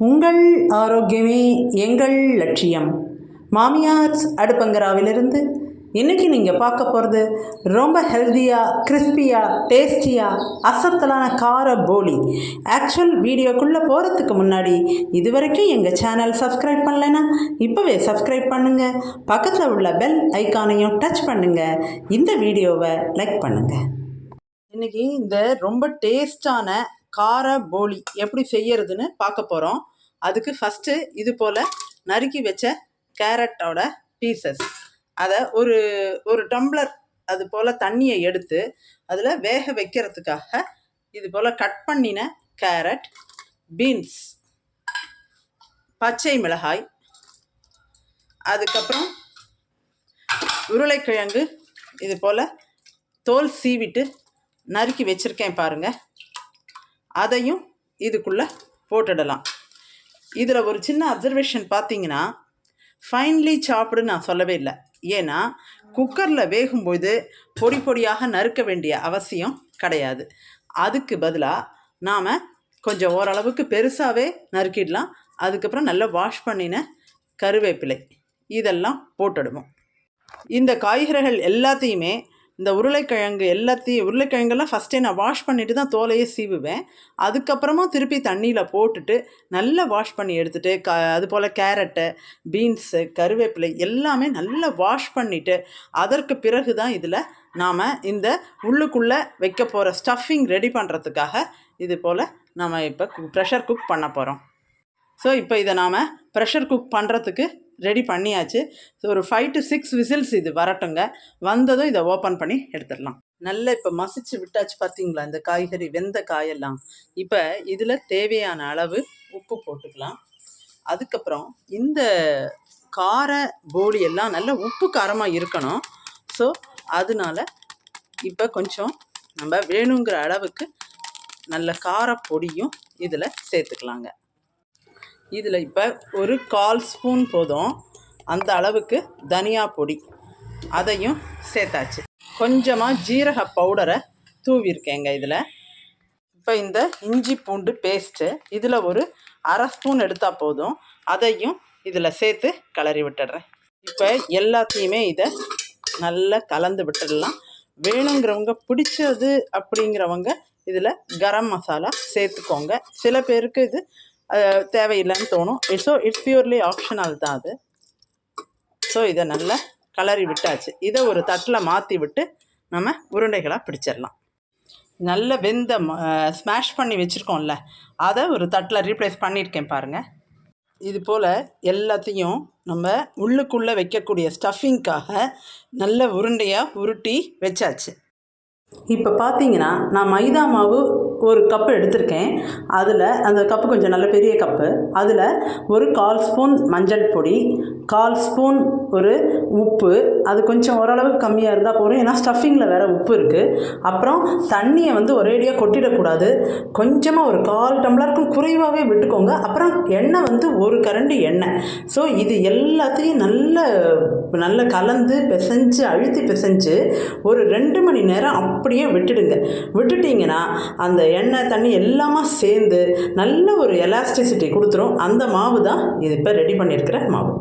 உங்கள் ஆரோக்கியமே எங்கள் லட்சியம். மாமியார்ஸ் அடுப்பங்கராவிலிருந்து இன்றைக்கி நீங்கள் பார்க்க போகிறது ரொம்ப ஹெல்த்தியாக கிறிஸ்பியாக டேஸ்டியாக அசத்தலான கார போலி. ஆக்சுவல் வீடியோக்குள்ளே போகிறதுக்கு முன்னாடி இது வரைக்கும் எங்கள் சேனல் சப்ஸ்கிரைப் பண்ணலைன்னா இப்போவே சப்ஸ்கிரைப் பண்ணுங்கள் பக்கத்தில் உள்ள பெல் ஐக்கானையும் டச் பண்ணுங்கள் இந்த வீடியோவை லைக் பண்ணுங்கள் இன்றைக்கி இந்த ரொம்ப டேஸ்டான கார போலி எப்படி செய்யறதுன்னு பார்க்க போகிறோம் அதுக்கு ஃபஸ்ட்டு இது போல் நறுக்கி வச்ச கேரட்டோட பீசஸ் அதை ஒரு ஒரு டம்ளர் அது போல் தண்ணியை எடுத்து அதில் வேக வைக்கிறதுக்காக இது போல் கட் பண்ணின கேரட் பீன்ஸ் பச்சை மிளகாய் அதுக்கப்புறம் உருளைக்கிழங்கு இது போல் தோல் சீவிட்டு நறுக்கி வச்சுருக்கேன் பாருங்கள் அதையும் இதுக்குள்ளே போட்டுடலாம். இதில் ஒரு சின்ன அப்சர்வேஷன் பார்த்தீங்கன்னா ஃபைன்லி சாப்பிடுன்னு நான் சொல்லவே இல்லை. ஏன்னா குக்கரில் வேகும்போது பொடி பொடியாக நறுக்க வேண்டிய அவசியம் கிடையாது. அதுக்கு பதிலாக நாம் கொஞ்சம் ஓரளவுக்கு பெருசாகவே நறுக்கிடலாம். அதுக்கப்புறம் நல்லா வாஷ் பண்ணின கருவேப்பிலை. இதெல்லாம் போட்டுடுவோம். இந்த காய்கறிகள் எல்லாத்தையுமே இந்த உருளைக்கிழங்கு எல்லாத்தையும் உருளைக்கிழங்கெல்லாம் ஃபஸ்ட்டே நான் வாஷ் பண்ணிவிட்டு தான் தோலையே சீவுவேன். அதுக்கப்புறமா திருப்பி தண்ணியில் போட்டுட்டு நல்லா வாஷ் பண்ணி எடுத்துகிட்டு க அதுபோல் கேரட்டு பீன்ஸு கருவேப்பிலை எல்லாமே நல்லா வாஷ் பண்ணிவிட்டு அதற்கு பிறகு தான் இதில் நாம் இந்த உள்ளுக்குள்ளே வைக்க போகிற ஸ்டஃபிங் ரெடி பண்ணுறதுக்காக இது போல் நம்ம இப்போ ப்ரெஷர் குக் பண்ண போகிறோம் ஸோ இப்போ இதை நாம் ப்ரெஷர் குக் பண்ணுறதுக்கு ரெடி பண்ணியாச்சு. ஸோ ஒரு ஃபைவ் டு சிக்ஸ் விசில்ஸ் இது வரட்டுங்க. வந்ததும் இதை ஓப்பன் பண்ணி எடுத்துடலாம். நல்லா இப்போ மசிச்சு விட்டாச்சு பார்த்தீங்களா இந்த காய்கறி வெந்த காயெல்லாம். இப்போ இதில் தேவையான அளவு உப்பு போட்டுக்கலாம். அதுக்கப்புறம் இந்த கார போலி எல்லாம் நல்ல உப்பு காரமாக இருக்கணும். ஸோ அதனால இப்போ கொஞ்சம் நம்ம வேணுங்கிற அளவுக்கு நல்ல காரப்பொடியும் இதில் சேர்த்துக்கலாங்க. இதில் இப்போ ஒரு கால் ஸ்பூன் போதும். அந்த அளவுக்கு தனியா பொடி. அதையும் சேர்த்தாச்சு. கொஞ்சமாக ஜீரக பவுடரை தூவிருக்கேங்க இதில். இப்போ இந்த இஞ்சி பூண்டு பேஸ்ட்டு இதில் ஒரு அரை ஸ்பூன் எடுத்தால் போதும். அதையும் இதில் சேர்த்து கிளறி விட்டுடுறேன். இப்போ எல்லாத்தையுமே இதை நல்லா கலந்து விட்டுடலாம். வேணுங்கிறவங்க பிடிச்சது அப்படிங்கிறவங்க இதில் கரம் மசாலா சேர்த்துக்கோங்க. சில பேருக்கு இது தேவையில்லைன்னு தோணும். ஸோ இட்ஸ் பியூர்லி ஆப்ஷனல் தான் அது. ஸோ இதை நல்லா கலரி விட்டாச்சு. இதை ஒரு தட்டில் மாற்றி விட்டு நம்ம உருண்டைகளாக பிடிச்சிடலாம். நல்ல வெந்த ஸ்மாஷ் பண்ணி வச்சுருக்கோம்ல அதை ஒரு தட்டில் ரீப்ளேஸ் பண்ணியிருக்கேன் பாருங்கள் இது போல் எல்லாத்தையும் நம்ம உள்ளுக்குள்ளே வைக்கக்கூடிய ஸ்டஃபிங்க்காக நல்ல உருண்டையாக உருட்டி வச்சாச்சு. இப்போ பார்த்தீங்கன்னா நான் மைதா மாவு ஒரு கப்பு எடுத்திருக்கேன். அதில் அந்த கப்பு கொஞ்சம் நல்ல பெரிய கப்பு அதில் ஒரு கால் ஸ்பூன் மஞ்சள் பொடி கால் ஸ்பூன் ஒரு உப்பு அது கொஞ்சம் ஓரளவுக்கு கம்மியாக இருந்தால் போதும். ஏன்னா ஸ்டஃபிங்கில் வேறு உப்பு இருக்குது அப்புறம் தண்ணியை வந்து ஒரேடியாக கொட்டிடக்கூடாது. கொஞ்சமாக ஒரு கால் டம்ளருக்கும் குறைவாகவே விட்டுக்கோங்க. அப்புறம் எண்ணெய் வந்து ஒரு கரண்டு எண்ணெய். ஸோ இது எல்லாத்தையும் நல்ல நல்ல கலந்து பிசைஞ்சு அழுத்தி பிசைஞ்சு ஒரு ரெண்டு மணி நேரம் அப்படியே விட்டுடுங்க. விட்டுட்டிங்கன்னா அந்த எண்ணெய் தண்ணி எல்லாமே சேர்ந்து நல்ல ஒரு எலாஸ்டிசிட்டி கொடுத்துரும். அந்த மாவு தான் இது இப்போ ரெடி பண்ணியிருக்கிற மாவு.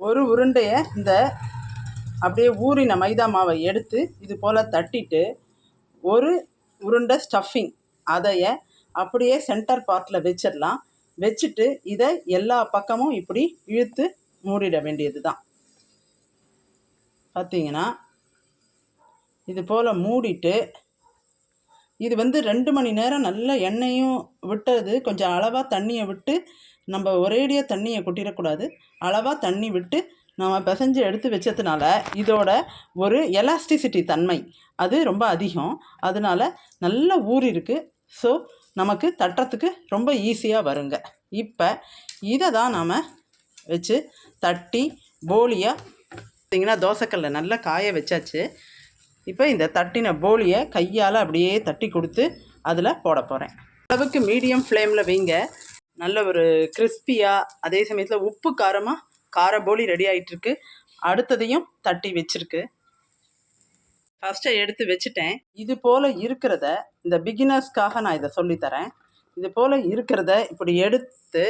ஒரு உருண்டையை இந்த அப்படியே ஊறின மைதா மாவை எடுத்து இது போல் தட்டிட்டு ஒரு உருண்டை ஸ்டஃபிங் அதைய அப்படியே சென்டர் பார்ட்டில் வச்சிடலாம். வச்சுட்டு இதை எல்லா பக்கமும் இப்படி இழுத்து மூடிட வேண்டியது தான் பார்த்தீங்கன்னா இது போல் மூடிட்டு இது வந்து ரெண்டு மணி நேரம் நல்ல எண்ணெயும் விட்டது கொஞ்சம் அளவாக தண்ணியை விட்டு நம்ம ஒரேடியாக தண்ணியை கொட்டிடக்கூடாது. அளவாக தண்ணி விட்டு நம்ம பிசைஞ்சு எடுத்து வச்சதுனால இதோட ஒரு எலாஸ்டிசிட்டி தன்மை அது ரொம்ப அதிகம். அதனால நல்ல ஊர் இருக்குது ஸோ நமக்கு தட்டுறதுக்கு ரொம்ப ஈஸியாக வருங்க. இப்போ இதை தான் நாம் வச்சு தட்டி போலியாக பார்த்திங்கன்னா தோசைக்கல்ல நல்லா காய வச்சாச்சு. இப்போ இந்த தட்டின போலியை கையால் அப்படியே தட்டி கொடுத்து அதில் போட போகிறேன் அளவுக்கு மீடியம் ஃப்ளேமில் வைங்க. நல்ல ஒரு கிறிஸ்பியாக அதே சமயத்தில் உப்பு காரமாக கார போலி ரெடி ஆகிட்டுருக்கு அடுத்ததையும் தட்டி வச்சுருக்கு. ஃபஸ்ட்டை எடுத்து வச்சுட்டேன். இது போல் இருக்கிறத இந்த பிகினர்ஸ்க்காக நான் இதை சொல்லித்தரேன். இது போல் இருக்கிறத இப்படி எடுத்து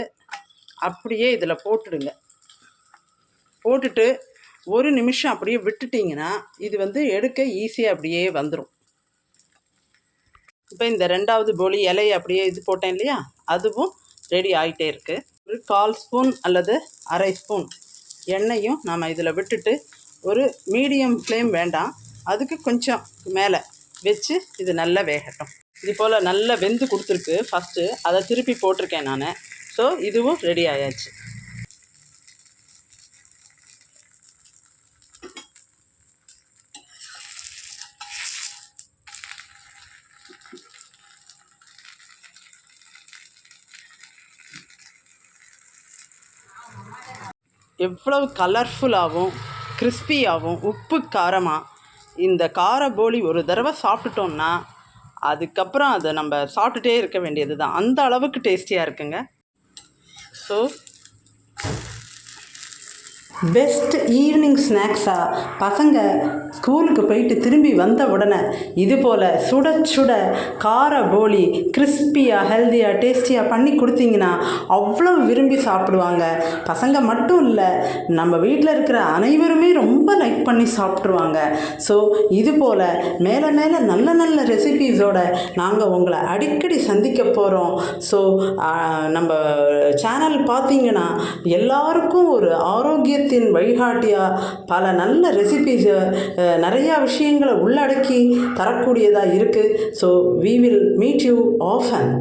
அப்படியே இதில் போட்டுடுங்க. போட்டுட்டு ஒரு நிமிஷம் அப்படியே விட்டுட்டிங்கன்னா இது வந்து எடுக்க ஈஸியாக அப்படியே வந்துடும் இப்போ இந்த ரெண்டாவது போலி இலையை அப்படியே இது போட்டேன் இல்லையா? அதுவும் ரெடி ஆகிட்டே இருக்குது ஒரு கால் ஸ்பூன் அல்லது அரை ஸ்பூன் எண்ணெயும் நாம் இதில் விட்டுட்டு ஒரு மீடியம் ஃப்ளேம் வேண்டாம். அதுக்கு கொஞ்சம் மேலே வச்சு இது நல்லா வேகட்டும். இது போல் நல்லா வெந்து கொடுத்துருக்கு. ஃபஸ்ட்டு அதை திருப்பி போட்டிருக்கேன் நான். ஸோ இதுவும் ரெடி ஆயாச்சு. எவ்வளவு கலர்ஃபுல்லாகவும் கிறிஸ்பியாகவும் உப்பு காரமாக இந்த கார போலி ஒரு தடவை சாப்பிட்டுட்டோம்னா அதுக்கப்புறம் அதை நம்ம சாப்பிட்டுட்டே இருக்க வேண்டியது தான் அந்த அளவுக்கு டேஸ்டியாக இருக்குங்க. ஸோ பெஸ்ட் ஈவினிங் ஸ்நாக்ஸாக பசங்க ஸ்கூலுக்கு போயிட்டு திரும்பி வந்த உடனே இது போல் சுட சுட கார போலி கிறிஸ்பியாக ஹெல்த்தியாக டேஸ்டியாக பண்ணி கொடுத்தீங்கன்னா அவ்வளோ விரும்பி சாப்பிடுவாங்க. பசங்க மட்டும் இல்லை நம்ம வீட்டில் இருக்கிற அனைவருமே ரொம்ப லைக் பண்ணி சாப்பிட்ருவாங்க ஸோ இது போல் மேலே மேலே நல்ல நல்ல ரெசிபீஸோட நாங்கள் உங்களை அடிக்கடி சந்திக்க போகிறோம் ஸோ நம்ம சேனல் பார்த்தீங்கன்னா எல்லாருக்கும் ஒரு ஆரோக்கியத்தின் வழிகாட்டியாக பல நல்ல ரெசிபீஸை நிறையா விஷயங்களை உள்ளடக்கி தரக்கூடியதாக இருக்குது so we will meet you often